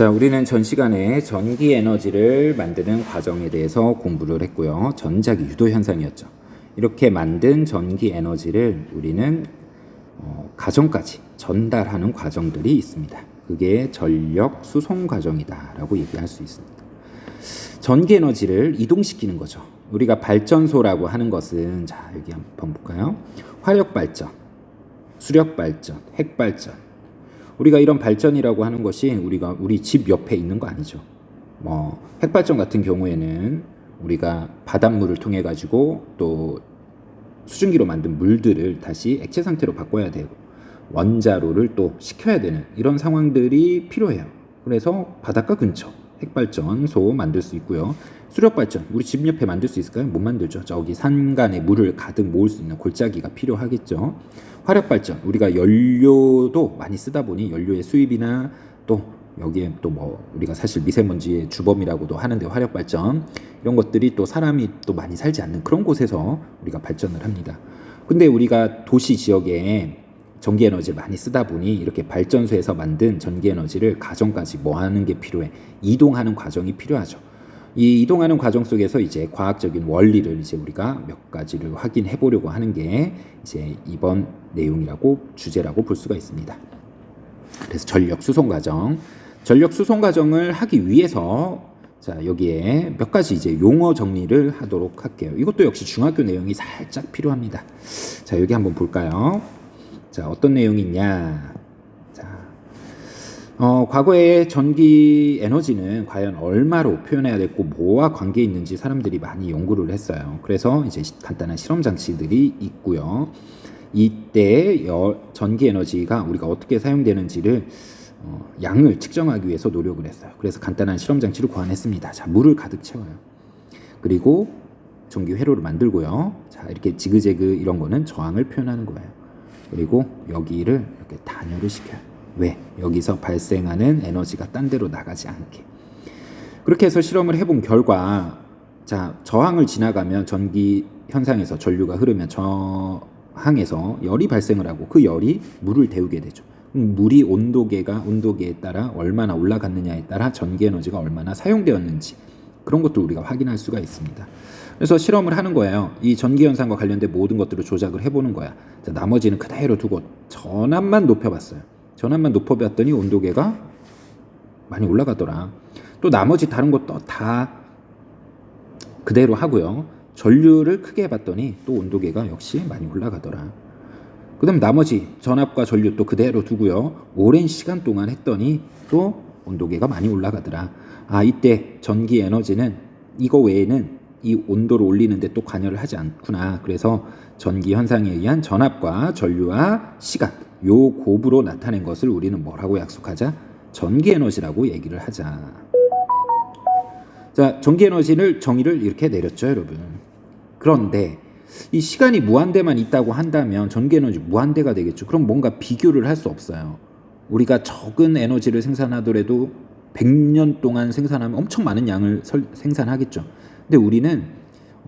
자, 우리는 전 시간에 전기 에너지를 만드는 과정에 대해서 공부를 했고요. 전자기 유도 현상이었죠. 이렇게 만든 전기 에너지를 우리는 어, 가정까지 전달하는 과정들이 있습니다. 그게 전력 수송 과정이다라고 얘기할 수 있습니다. 전기 에너지를 이동시키는 거죠. 우리가 발전소라고 하는 것은 자 여기 한번 볼까요? 화력 발전, 수력 발전, 핵 발전. 우리가 이런 발전이라고 하는 것이 우리가 우리 집 옆에 있는 거 아니죠. 뭐 핵발전 같은 경우에는 우리가 바닷물을 통해 가지고 또 수증기로 만든 물들을 다시 액체 상태로 바꿔야 되고 원자로를 또 식혀야 되는 이런 상황들이 필요해요. 그래서 바닷가 근처 핵발전소 만들 수 있고요. 수력발전 우리 집 옆에 만들 수 있을까요? 못 만들죠. 저기 산간에 물을 가득 모을 수 있는 골짜기가 필요하겠죠. 화력 발전 우리가 연료도 많이 쓰다 보니 연료의 수입이나 또 여기에 또 뭐 우리가 사실 미세먼지의 주범이라고도 하는데 화력 발전 이런 것들이 또 사람이 또 많이 살지 않는 그런 곳에서 우리가 발전을 합니다. 근데 우리가 도시 지역에 전기 에너지를 많이 쓰다 보니 이렇게 발전소에서 만든 전기 에너지를 가정까지 뭐 하는 게 필요해? 이동하는 과정이 필요하죠. 이 이동하는 과정 속에서 이제 과학적인 원리를 이제 우리가 몇 가지를 확인해 보려고 하는 게 이제 이번 내용이라고 주제라고 볼 수가 있습니다. 그래서 전력 수송 과정. 전력 수송 과정을 하기 위해서 자, 여기에 몇 가지 이제 용어 정리를 하도록 할게요. 이것도 역시 중학교 내용이 살짝 필요합니다. 자, 여기 한번 볼까요? 자, 어떤 내용이 있냐? 자, 어, 과거에 전기 에너지는 과연 얼마로 표현해야 됐고 뭐와 관계 있는지 사람들이 많이 연구를 했어요. 그래서 이제 간단한 실험 장치들이 있고요. 이때 전기 에너지가 우리가 어떻게 사용되는지를 어, 양을 측정하기 위해서 노력을 했어요. 그래서 간단한 실험 장치를 고안했습니다. 자, 물을 가득 채워요. 그리고 전기 회로를 만들고요. 자, 이렇게 지그재그 이런 거는 저항을 표현하는 거예요. 그리고 여기를 이렇게 단열을 시켜요. 왜? 여기서 발생하는 에너지가 딴 데로 나가지 않게. 그렇게 해서 실험을 해본 결과, 자, 저항을 지나가면 전기 현상에서 전류가 흐르면 저항에서 열이 발생을 하고 그 열이 물을 데우게 되죠. 물이 온도계가 온도계에 따라 얼마나 올라갔느냐에 따라 전기 에너지가 얼마나 사용되었는지 그런 것도 우리가 확인할 수가 있습니다. 그래서 실험을 하는 거예요. 이 전기 현상과 관련된 모든 것들을 조작을 해보는 거야. 자, 나머지는 그대로 두고 전압만 높여봤어요. 전압만 높여봤더니 온도계가 많이 올라가더라. 또 나머지 다른 것도 다 그대로 하고요. 전류를 크게 해봤더니 또 온도계가 역시 많이 올라가더라. 그 다음 나머지 전압과 전류 또 그대로 두고요. 오랜 시간 동안 했더니 또 온도계가 많이 올라가더라. 아, 이때 전기 에너지는 이거 외에는 이 온도를 올리는데 또 관여를 하지 않구나. 그래서 전기 현상에 의한 전압과 전류와 시간, 요 곱으로 나타낸 것을 우리는 뭐라고 약속하자? 전기 에너지라고 얘기를 하자. 자, 전기 에너지를 정의를 이렇게 내렸죠, 여러분. 그런데 이 시간이 무한대만 있다고 한다면 전기 에너지 무한대가 되겠죠. 그럼 뭔가 비교를 할 수 없어요. 우리가 적은 에너지를 생산하더라도 100년 동안 생산하면 엄청 많은 양을 설, 생산하겠죠. 근데 우리는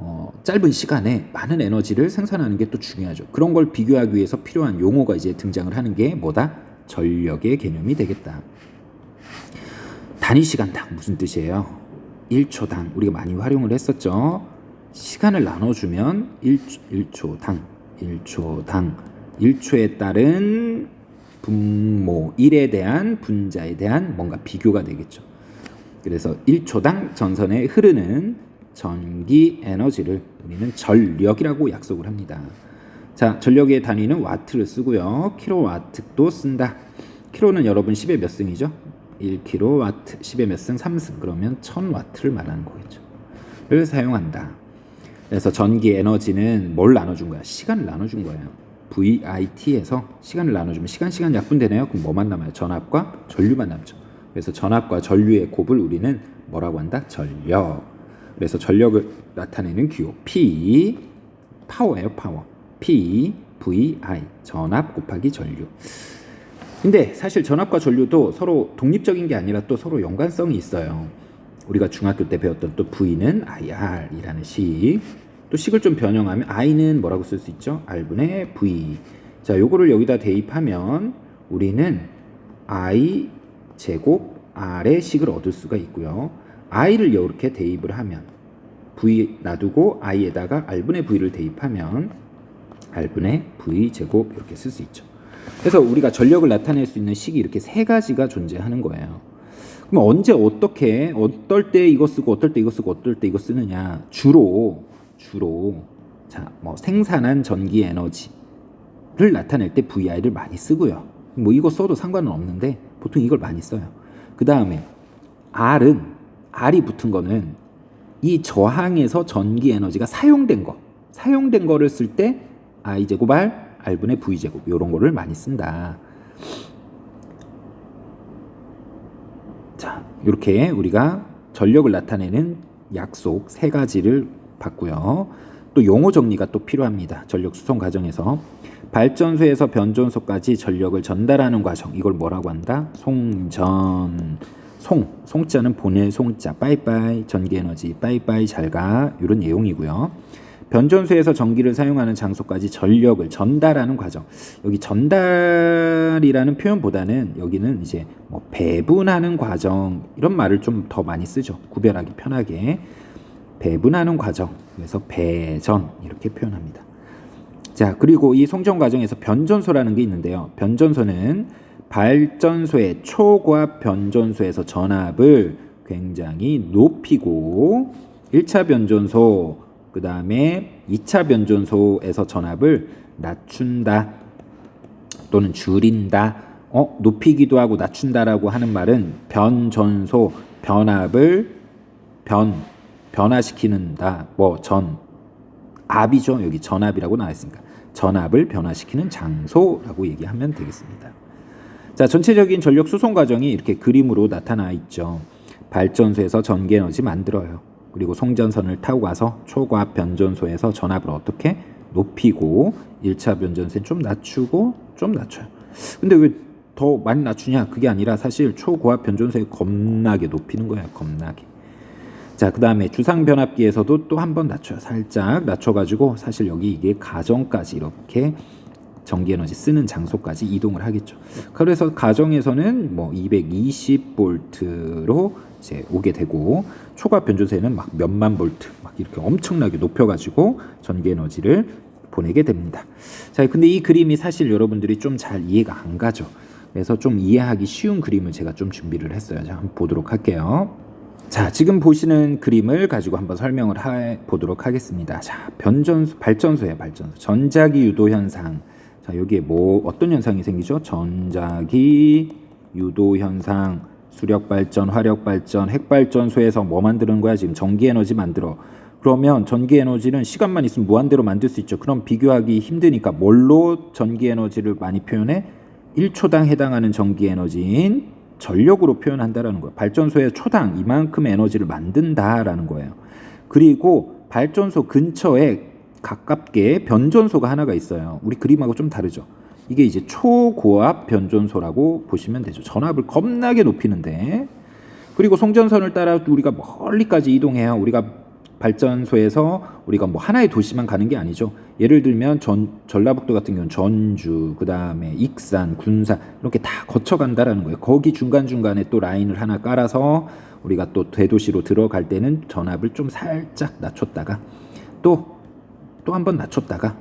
어, 짧은 시간에 많은 에너지를 생산하는 게 또 중요하죠. 그런 걸 비교하기 위해서 필요한 용어가 이제 등장을 하는 게 뭐다? 전력의 개념이 되겠다. 단위 시간당 무슨 뜻이에요? 1초당 우리가 많이 활용을 했었죠. 시간을 나눠주면 1, 1초당 1초당 1초에 따른 분모 1에 대한 분자에 대한 뭔가 비교가 되겠죠. 그래서 1초당 전선에 흐르는 전기 에너지를 우리는 전력이라고 약속을 합니다. 자, 전력의 단위는 와트를 쓰고요. 킬로와트도 쓴다. 킬로는 여러분 10의 몇 승이죠? 1킬로와트, 10의 몇 승? 3승. 그러면 1000와트를 말하는 거겠죠. 를 사용한다. 그래서 전기 에너지는 뭘 나눠준 거야? 시간을 나눠준 거예요. VIT에서 시간을 나눠주면 시간 시간 약분되네요. 그럼 뭐만 남아요? 전압과 전류만 남죠. 그래서 전압과 전류의 곱을 우리는 뭐라고 한다? 전력. 그래서 전력을 나타내는 기호 P 파워예요, 파워. P VI 전압 곱하기 전류. 근데 사실 전압과 전류도 서로 독립적인 게 아니라 또 서로 연관성이 있어요. 우리가 중학교 때 배웠던 또 V는 IR이라는 식. 또 식을 좀 변형하면 I는 뭐라고 쓸 수 있죠? R분의 V. 자, 요거를 여기다 대입하면 우리는 I 제곱 R의 식을 얻을 수가 있고요. I를 이렇게 대입을 하면 V 놔두고 I에다가 R분의 V를 대입하면 R분의 V 제곱 이렇게 쓸 수 있죠. 그래서 우리가 전력을 나타낼 수 있는 식이 이렇게 세 가지가 존재하는 거예요. 그럼 언제 어떻게 어떨 때 이거 쓰고 어떨 때 이거 쓰고 어떨 때 이거 쓰느냐? 주로 주로 자, 뭐 생산한 전기 에너지를 나타낼 때 VI를 많이 쓰고요. 뭐 이거 써도 상관은 없는데 보통 이걸 많이 써요. 그 다음에 R은 R이 붙은 거는 이 저항에서 전기 에너지가 사용된 거, 사용된 거를 쓸 때 I 제곱 R, R분의 V 제곱 이런 거를 많이 쓴다. 자, 이렇게 우리가 전력을 나타내는 약속 세 가지를 봤고요. 또 용어 정리가 또 필요합니다. 전력 수송 과정에서 발전소에서 변전소까지 전력을 전달하는 과정 이걸 뭐라고 한다? 송전 송 송자는 보낼 송자 빠이빠이 전기 에너지 빠이빠이 잘가 이런 내용이고요. 변전소에서 전기를 사용하는 장소까지 전력을 전달하는 과정. 여기 전달이라는 표현보다는 여기는 이제 뭐 배분하는 과정 이런 말을 좀 더 많이 쓰죠. 구별하기 편하게. 배분하는 과정. 그래서 배전 이렇게 표현합니다. 자, 그리고 이 송전 과정에서 변전소라는 게 있는데요. 변전소는 발전소의 초고압 변전소에서 전압을 굉장히 높이고 1차 변전소 그 다음에 2차 변전소에서 전압을 낮춘다 또는 줄인다. 어 높이기도 하고 낮춘다라고 하는 말은 변전소 변압을 변 변화시키는다. 뭐 전. 압이죠. 여기 전압이라고 나와 있으니까 전압을 변화시키는 장소라고 얘기하면 되겠습니다. 자 전체적인 전력 수송 과정이 이렇게 그림으로 나타나 있죠. 발전소에서 전기 에너지 만들어요. 그리고 송전선을 타고 가서 초고압 변전소에서 전압을 어떻게 높이고 1차 변전소에 좀 낮추고 좀 낮춰요. 근데 왜 더 많이 낮추냐? 그게 아니라 사실 초고압 변전소에 겁나게 높이는 거예요. 겁나게. 자, 그 다음에 주상 변압기에서도 또 한 번 낮춰요. 살짝 낮춰가지고 사실 여기 이게 가정까지 이렇게 전기 에너지 쓰는 장소까지 이동을 하겠죠. 그래서 가정에서는 뭐 220볼트로 이제 오게 되고 초과 변조세는 막 몇만 볼트 막 이렇게 엄청나게 높여가지고 전기 에너지를 보내게 됩니다. 자, 근데 이 그림이 사실 여러분들이 좀 잘 이해가 안 가죠. 그래서 좀 이해하기 쉬운 그림을 제가 좀 준비를 했어요. 자, 한번 보도록 할게요. 자, 지금 보시는 그림을 가지고 한번 설명을 해 보도록 하겠습니다. 자, 변전소, 발전소예요, 발전소. 전자기 유도 현상. 자, 여기에 뭐 어떤 현상이 생기죠? 전자기 유도 현상, 수력 발전, 화력 발전, 핵 발전소에서 뭐 만드는 거야? 지금 전기 에너지 만들어. 그러면 전기 에너지는 시간만 있으면 무한대로 만들 수 있죠. 그럼 비교하기 힘드니까 뭘로 전기 에너지를 많이 표현해? 1초당 해당하는 전기 에너지인 전력으로 표현한다라는 거예요. 발전소에 초당 이만큼의 에너지를 만든다라는 거예요. 그리고 발전소 근처에 가깝게 변전소가 하나가 있어요. 우리 그림하고 좀 다르죠. 이게 이제 초고압 변전소라고 보시면 되죠. 전압을 겁나게 높이는데 그리고 송전선을 따라 우리가 멀리까지 이동해요. 우리가 발전소에서 우리가 뭐 하나의 도시만 가는 게 아니죠. 예를 들면 전, 전라북도 같은 경우는 전주, 그 다음에 익산, 군산 이렇게 다 거쳐간다라는 거예요. 거기 중간 중간에 또 라인을 하나 깔아서 우리가 또 대도시로 들어갈 때는 전압을 좀 살짝 낮췄다가 또 또 한 번 낮췄다가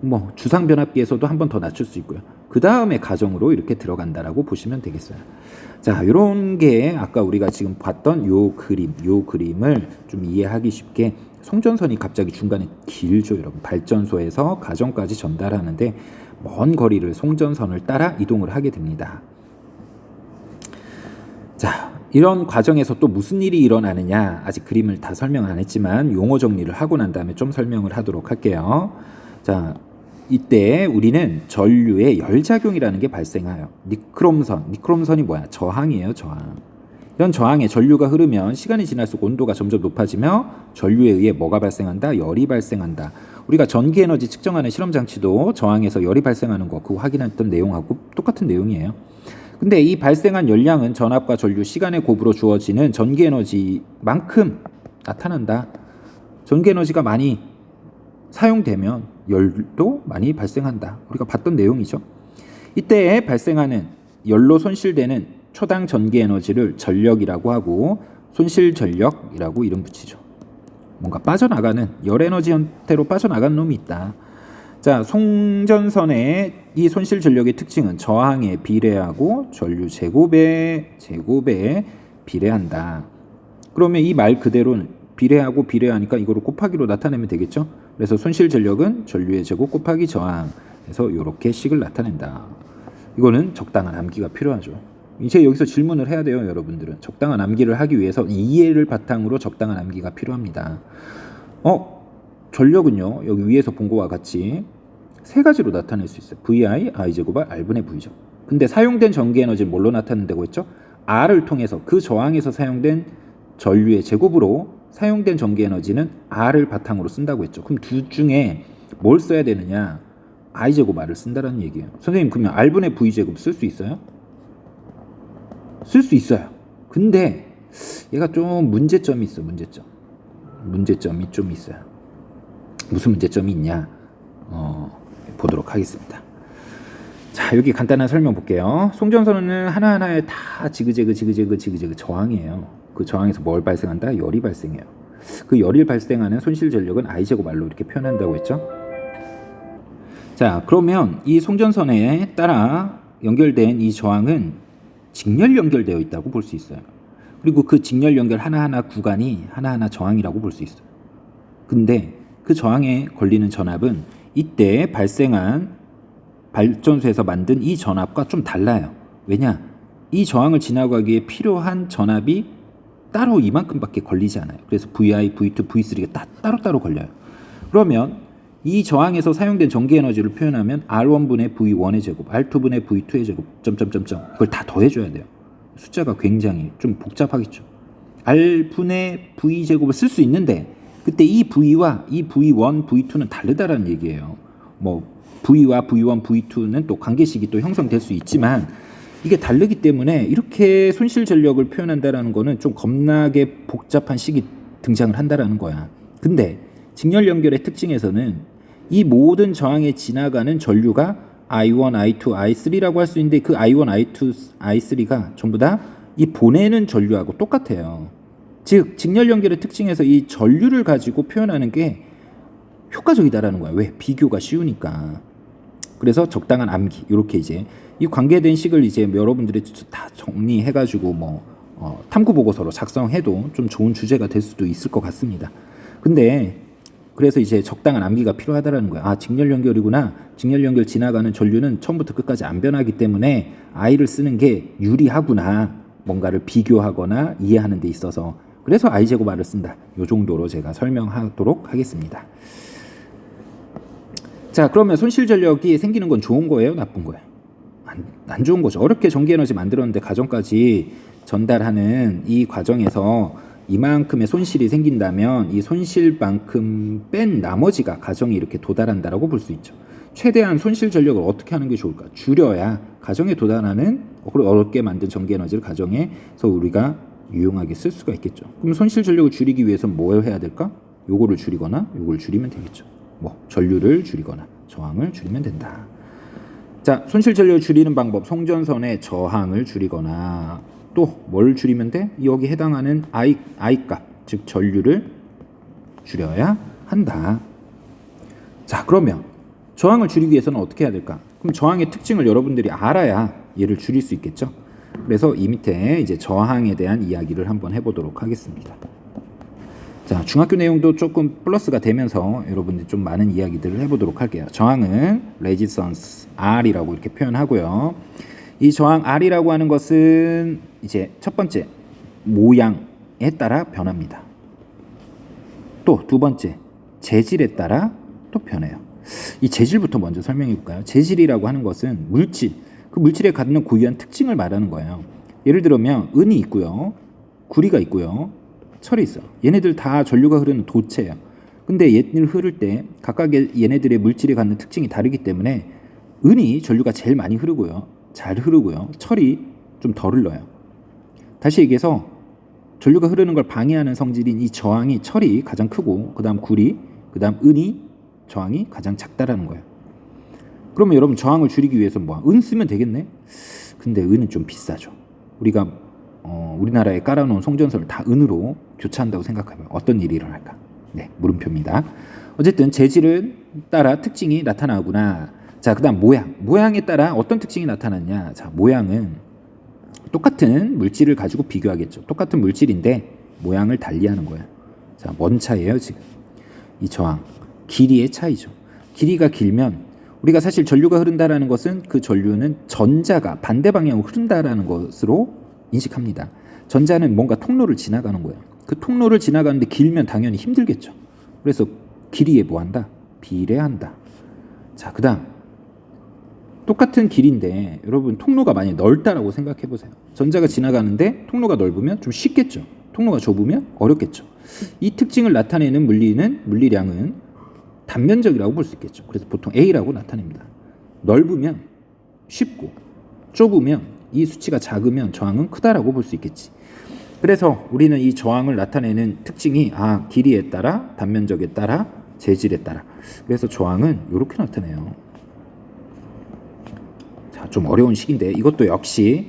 뭐 주상 변압기에서도 한 번 더 낮출 수 있고요. 그 다음에 가정으로 이렇게 들어간다라고 보시면 되겠어요. 자, 이런 게 아까 우리가 지금 봤던 요 그림, 요 그림을 좀 이해하기 쉽게 송전선이 갑자기 중간에 길죠, 여러분. 발전소에서 가정까지 전달하는데 먼 거리를 송전선을 따라 이동을 하게 됩니다. 자, 이런 과정에서 또 무슨 일이 일어나느냐 아직 그림을 다 설명 안 했지만 용어 정리를 하고 난 다음에 좀 설명을 하도록 할게요. 자, 이때 우리는 전류의 열작용이라는 게 발생해요. 니크롬선, 니크롬선이 뭐야? 저항이에요, 저항. 이런 저항에 전류가 흐르면 시간이 지날수록 온도가 점점 높아지며 전류에 의해 뭐가 발생한다? 열이 발생한다. 우리가 전기 에너지 측정하는 실험 장치도 저항에서 열이 발생하는 거 그거 확인했던 내용하고 똑같은 내용이에요. 근데 이 발생한 열량은 전압과 전류 시간의 곱으로 주어지는 전기 에너지만큼 나타난다. 전기 에너지가 많이 사용되면 열도 많이 발생한다. 우리가 봤던 내용이죠. 이때 발생하는 열로 손실되는 초당 전기 에너지를 전력이라고 하고 손실 전력이라고 이름 붙이죠. 뭔가 빠져나가는 열 에너지 형태로 빠져나가는 놈이 있다. 자, 송전선의 이 손실 전력의 특징은 저항에 비례하고 전류 제곱에 제곱에 비례한다. 그러면 이 말 그대로는 비례하고 비례하니까 이거를 곱하기로 나타내면 되겠죠? 그래서 손실 전력은 전류의 제곱 곱하기 저항. 그래서 이렇게 식을 나타낸다. 이거는 적당한 암기가 필요하죠. 이제 여기서 질문을 해야 돼요, 여러분들은. 적당한 암기를 하기 위해서 이해를 바탕으로 적당한 암기가 필요합니다. 어, 전력은요, 여기 위에서 본 거와 같이 세 가지로 나타낼 수 있어요. VI, I 제곱을 R분의 V죠. 근데 사용된 전기 에너지는 뭘로 나타낸다고 했죠? R을 통해서 그 저항에서 사용된 전류의 제곱으로 사용된 전기 에너지는 R을 바탕으로 쓴다고 했죠. 그럼 둘 중에 뭘 써야 되느냐? I 제곱 R을 쓴다라는 얘기예요. 선생님 그러면 R분의 V 제곱 쓸 수 있어요? 쓸 수 있어요. 근데 얘가 좀 문제점이 있어. 문제점. 문제점이 좀 있어요. 무슨 문제점이 있냐? 어, 보도록 하겠습니다. 자, 여기 간단한 설명 볼게요. 송전선은 하나하나에 다 지그재그 지그재그 지그재그 저항이에요. 그 저항에서 뭘 발생한다? 열이 발생해요. 그 열이 발생하는 손실 전력은 I 제곱 R로 이렇게 표현한다고 했죠. 자, 그러면 이 송전선에 따라 연결된 이 저항은 직렬 연결되어 있다고 볼 수 있어요. 그리고 그 직렬 연결 하나하나 구간이 하나하나 저항이라고 볼 수 있어요. 근데 그 저항에 걸리는 전압은 이때 발생한 발전소에서 만든 이 전압과 좀 달라요. 왜냐? 이 저항을 지나가기에 필요한 전압이 따로 이만큼밖에 걸리지 않아요. 그래서 VI, V2, V3가 다 따로따로 걸려요. 그러면 이 저항에서 사용된 전기 에너지를 표현하면 R1분의 V1의 제곱, R2분의 V2의 제곱, 점점점점 그걸 다 더해줘야 돼요. 숫자가 굉장히 좀 복잡하겠죠. R분의 V 제곱을 쓸 수 있는데 그때 이 V와 이 V1, V2는 다르다라는 얘기예요. 뭐 V와 V1, V2는 또 관계식이 또 형성될 수 있지만 이게 다르기 때문에 이렇게 손실 전력을 표현한다라는 거는 좀 겁나게 복잡한 식이 등장을 한다라는 거야. 근데 직렬 연결의 특징에서는 이 모든 저항에 지나가는 전류가 I1, I2, I3라고 할 수 있는데 그 I1, I2, I3가 전부 다 이 보내는 전류하고 똑같아요. 즉 직렬 연결의 특징에서 이 전류를 가지고 표현하는 게 효과적이다라는 거야. 왜? 비교가 쉬우니까. 그래서 적당한 암기 이렇게 이제 이 관계된 식을 이제 여러분들이 다 정리해가지고 뭐 어, 탐구 보고서로 작성해도 좀 좋은 주제가 될 수도 있을 것 같습니다. 근데 그래서 이제 적당한 암기가 필요하다라는 거야. 아 직렬 연결이구나. 직렬 연결 지나가는 전류는 처음부터 끝까지 안 변하기 때문에 I를 쓰는 게 유리하구나. 뭔가를 비교하거나 이해하는 데 있어서 그래서 제곱 R을 쓴다. 요 정도로 제가 설명하도록 하겠습니다. 자, 그러면 손실 전력이 생기는 건 좋은 거예요, 나쁜 거예요? 안, 안 좋은 거죠. 어렵게 전기 에너지 만들었는데 가정까지 전달하는 이 과정에서 이만큼의 손실이 생긴다면 이 손실만큼 뺀 나머지가 가정이 이렇게 도달한다라고 볼 수 있죠. 최대한 손실 전력을 어떻게 하는 게 좋을까? 줄여야 가정에 도달하는 어렵게 만든 전기 에너지를 가정에서 우리가 유용하게 쓸 수가 있겠죠. 그럼 손실 전력을 줄이기 위해서 뭘 해야 될까? 요거를 줄이거나 요걸 줄이면 되겠죠. 뭐 전류를 줄이거나 저항을 줄이면 된다. 자, 손실 전력을 줄이는 방법. 송전선의 저항을 줄이거나 또 뭘 줄이면 돼? 여기 해당하는 I I 값, 즉 전류를 줄여야 한다. 자, 그러면 저항을 줄이기 위해서는 어떻게 해야 될까? 그럼 저항의 특징을 여러분들이 알아야 얘를 줄일 수 있겠죠? 그래서 이 밑에 이제 저항에 대한 이야기를 한번 해보도록 하겠습니다. 자, 중학교 내용도 조금 플러스가 되면서 여러분들 좀 많은 이야기들을 해보도록 할게요. 저항은 resistance R이라고 이렇게 표현하고요. 이 저항 R이라고 하는 것은 이제 첫 번째 모양에 따라 변합니다. 또 두 번째 재질에 따라 또 변해요. 이 재질부터 먼저 설명해 볼까요? 재질이라고 하는 것은 물질, 그 물질에 갖는 고유한 특징을 말하는 거예요. 예를 들면 은이 있고요, 구리가 있고요, 철이 있어. 얘네들 다 전류가 흐르는 도체예요. 근데 얘를 흐를 때 각각의 얘네들의 물질이 갖는 특징이 다르기 때문에 은이 전류가 제일 많이 흐르고요, 잘 흐르고요, 철이 좀 덜 흘러요. 다시 얘기해서 전류가 흐르는 걸 방해하는 성질인 이 저항이 철이 가장 크고 그다음 구리, 그다음 은이 저항이 가장 작다라는 거예요. 그러면 여러분 저항을 줄이기 위해서 뭐은 쓰면 되겠네? 근데 은은 좀 비싸죠. 우리가 어, 우리나라에 깔아놓은 송전선을 다 은으로 교체한다고 생각하면 어떤 일이 일어날까? 네, 물음표입니다. 어쨌든 재질은 따라 특징이 나타나구나. 자, 그다음 모양. 모양에 따라 어떤 특징이 나타나냐? 자, 모양은 똑같은 물질을 가지고 비교하겠죠. 똑같은 물질인데 모양을 달리하는 거야. 자, 뭔 차이예요 지금? 이 저항 길이의 차이죠. 길이가 길면 우리가 사실 전류가 흐른다라는 것은 그 전류는 전자가 반대 방향으로 흐른다라는 것으로 인식합니다. 전자는 뭔가 통로를 지나가는 거예요. 그 통로를 지나가는데 길면 당연히 힘들겠죠. 그래서 길이에 뭐 한다? 비례한다. 자, 그 다음 똑같은 길인데 여러분 통로가 많이 넓다라고 생각해 보세요. 전자가 지나가는데 통로가 넓으면 좀 쉽겠죠. 통로가 좁으면 어렵겠죠. 이 특징을 나타내는 물리는 물리량은 단면적이라고 볼 수 있겠죠. 그래서 보통 A라고 나타냅니다. 넓으면 쉽고 좁으면 이 수치가 작으면 저항은 크다라고 볼 수 있겠지. 그래서 우리는 이 저항을 나타내는 특징이 아 길이에 따라 단면적에 따라 재질에 따라 그래서 저항은 이렇게 나타내요. 자, 좀 어려운 식인데 이것도 역시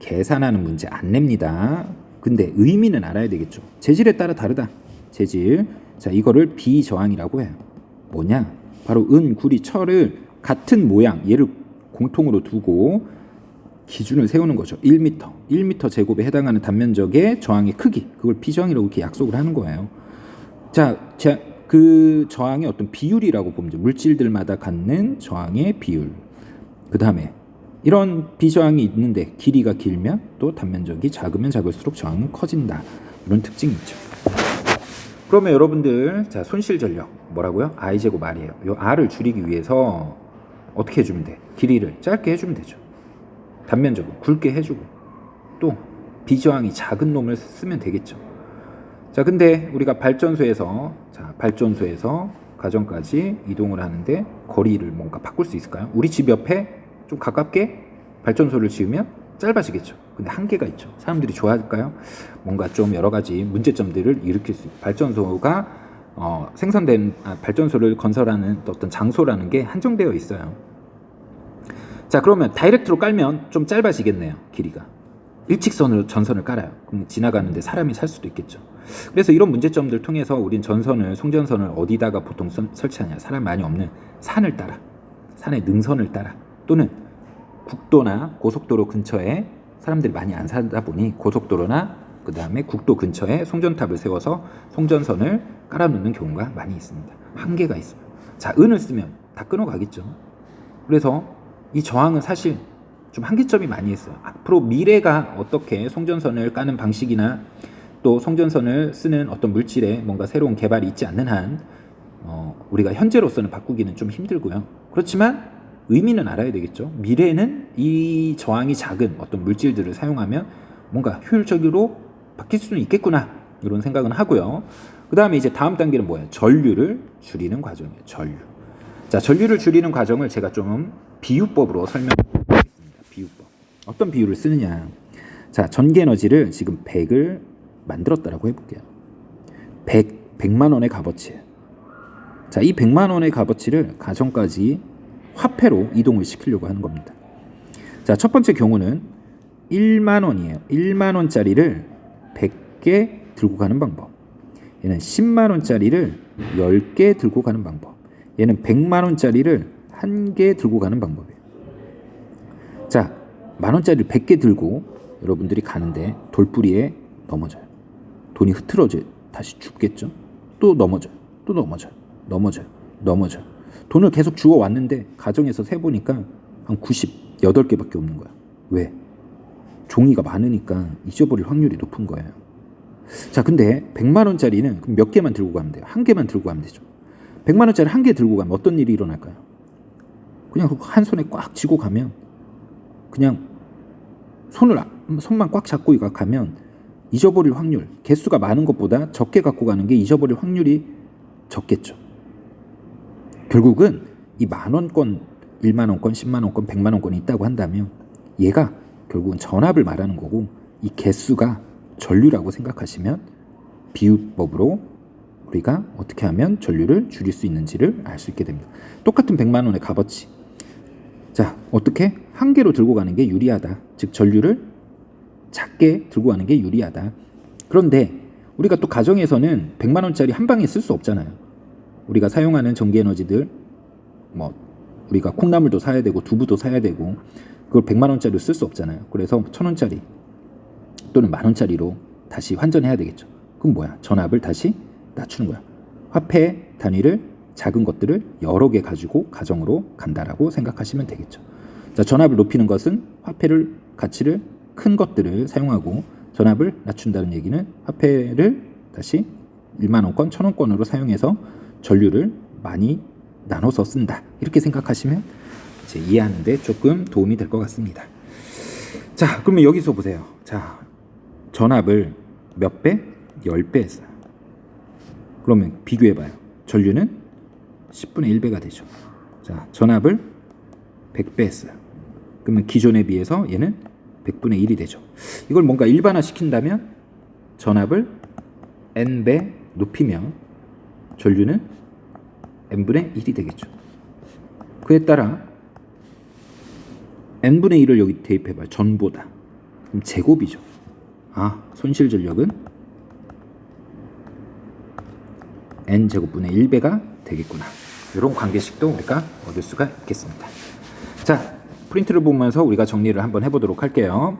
계산하는 문제 안 냅니다. 근데 의미는 알아야 되겠죠. 재질에 따라 다르다. 재질. 자, 이거를 비저항이라고 해요. 뭐냐? 바로 은, 구리, 철을 같은 모양, 얘를 공통으로 두고 기준을 세우는 거죠. 1m, 1m 제곱에 해당하는 단면적의 저항의 크기, 그걸 비저항이라고 이렇게 약속을 하는 거예요. 자, 자, 그 저항의 어떤 비율이라고 보면. 물질들마다 갖는 저항의 비율. 그 다음에 이런 비저항이 있는데 길이가 길면 또 단면적이 작으면 작을수록 저항은 커진다. 이런 특징이 있죠. 그러면 여러분들 자 손실 전력 뭐라고요? i 제곱 r이에요. 요 r을 줄이기 위해서 어떻게 해주면 돼? 길이를 짧게 해주면 되죠. 단면적으로 굵게 해주고 또 비저항이 작은 놈을 쓰면 되겠죠. 자 근데 우리가 발전소에서 자 발전소에서 가정까지 이동을 하는데 거리를 뭔가 바꿀 수 있을까요? 우리 집 옆에 좀 가깝게 발전소를 지으면 짧아지겠죠. 근데 한계가 있죠. 사람들이 좋아할까요? 뭔가 좀 여러 가지 문제점들을 일으킬 수 있고 발전소가 어, 생산된 아, 발전소를 건설하는 어떤 장소라는 게 한정되어 있어요. 자 그러면 다이렉트로 깔면 좀 짧아지겠네요 길이가 일직선으로 전선을 깔아요 그럼 지나가는데 사람이 살 수도 있겠죠 그래서 이런 문제점들 통해서 우린 전선을 송전선을 어디다가 보통 선- 설치하냐 사람 많이 없는 산을 따라 산의 능선을 따라 또는 국도나 고속도로 근처에 사람들이 많이 안 살다 보니 고속도로나 그 다음에 국도 근처에 송전탑을 세워서 송전선을 깔아놓는 경우가 많이 있습니다. 한계가 있어요. 자, 은을 쓰면 다 끊어가겠죠. 그래서 이 저항은 사실 좀 한계점이 많이 있어요. 앞으로 미래가 어떻게 송전선을 까는 방식이나 또 송전선을 쓰는 어떤 물질에 뭔가 새로운 개발이 있지 않는 한 어, 우리가 현재로서는 바꾸기는 좀 힘들고요. 그렇지만 의미는 알아야 되겠죠. 미래는 이 저항이 작은 어떤 물질들을 사용하면 뭔가 효율적으로 바뀔 수는 있겠구나 이런 생각은 하고요. 그 다음에 이제 다음 단계는 뭐예요? 전류를 줄이는 과정이에요. 전류. 자, 전류를 줄이는 과정을 제가 좀 비유법으로 설명드리겠습니다. 비유법. 어떤 비유를 쓰느냐? 자, 전기 에너지를 지금 100을 만들었다라고 해볼게요. 100, 100만 원의 값어치예요. 자, 이 100만 원의 값어치를 가정까지 화폐로 이동을 시키려고 하는 겁니다. 자, 첫 번째 경우는 1만 원이에요. 1만 원짜리를 100개 들고 가는 방법. 얘는 10만 원짜리를 10개 들고 가는 방법. 얘는 100만 원짜리를 1개 들고 가는 방법이에요. 자, 만 원짜리를 100개 들고 여러분들이 가는데 돌부리에 넘어져요. 돈이 흐트러져 다시 죽겠죠. 또 넘어져요. 또 넘어져요. 넘어져요. 넘어져요. 돈을 계속 주워 왔는데 가정에서 세 보니까 한 98개밖에 없는 거야. 왜? 종이가 많으니까 잊어버릴 확률이 높은 거예요. 자, 근데 100만 원짜리는 몇 개만 들고 가면 돼요? 한 개만 들고 가면 되죠. 100만 원짜리 한 개 들고 가면 어떤 일이 일어날까요? 그냥 그거 한 손에 꽉 쥐고 가면 그냥 손을 안- 손만 꽉 잡고 가면 잊어버릴 확률 개수가 많은 것보다 적게 갖고 가는 게 잊어버릴 확률이 적겠죠. 결국은 이 만 원권, 1만 원권, 10만 원권, 100만 원권이 있다고 한다면 얘가 결국은 전압을 말하는 거고 이 개수가 전류라고 생각하시면 비유법으로 우리가 어떻게 하면 전류를 줄일 수 있는지를 알 수 있게 됩니다. 똑같은 100만 원의 값어치. 자, 어떻게 한 개로 들고 가는 게 유리하다. 즉 전류를 작게 들고 가는 게 유리하다. 그런데 우리가 또 가정에서는 100만 원짜리 한 방에 쓸 수 없잖아요. 우리가 사용하는 전기 에너지들 뭐 우리가 콩나물도 사야 되고 두부도 사야 되고 그걸 100만 원짜리로 쓸 수 없잖아요. 그래서 1000원짜리 또는 만 원짜리로 다시 환전해야 되겠죠. 그럼 뭐야? 전압을 다시 낮추는 거야. 화폐 단위를 작은 것들을 여러 개 가지고 가정으로 간다라고 생각하시면 되겠죠. 자, 전압을 높이는 것은 화폐를 가치를 큰 것들을 사용하고 전압을 낮춘다는 얘기는 화폐를 다시 1만 원권, 1000원권으로 사용해서 전류를 많이 나눠서 쓴다. 이렇게 생각하시면 이제 이해하는데 조금 도움이 될 것 같습니다. 자, 그러면 여기서 보세요. 자, 전압을 몇 배? 10배 했어요. 그러면 비교해 봐요. 전류는 10분의 1배가 되죠. 자, 전압을 100배 했어요. 그러면 기존에 비해서 얘는 100분의 1이 되죠. 이걸 뭔가 일반화 시킨다면 전압을 n배 높이면 전류는 n분의 1이 되겠죠. 그에 따라 n분의 1을 여기 대입해 봐요. 전보다. 그럼 제곱이죠. 아, 손실 전력은 n 제곱분의 1배가 되겠구나. 이런 관계식도 우리가 얻을 수가 있겠습니다. 자, 프린트를 보면서 우리가 정리를 한번 해보도록 할게요.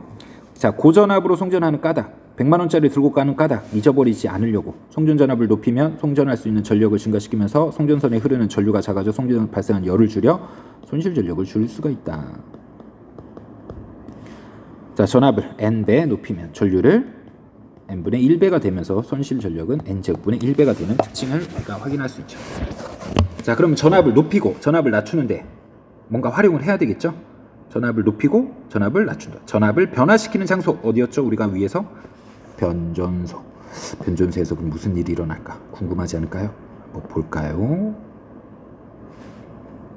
자, 고전압으로 송전하는 까닭. 100만 원짜리 들고 가는 까닭 잊어버리지 않으려고 송전 전압을 높이면 송전할 수 있는 전력을 증가시키면서 송전선에 흐르는 전류가 작아져 송전 발생한 열을 줄여 손실 전력을 줄일 수가 있다. 자, 전압을 n배 높이면 전류를 n분의 1배가 되면서 손실 전력은 n제곱분의 1배가 되는 특징을 우리가 확인할 수 있죠. 자, 그럼 전압을 높이고 전압을 낮추는데 뭔가 활용을 해야 되겠죠? 전압을 높이고 전압을 낮춘다. 전압을 변화시키는 장소 어디였죠? 우리가 위에서 변전소. 변전소에서 그럼 무슨 일이 일어날까? 궁금하지 않을까요? 한번 볼까요?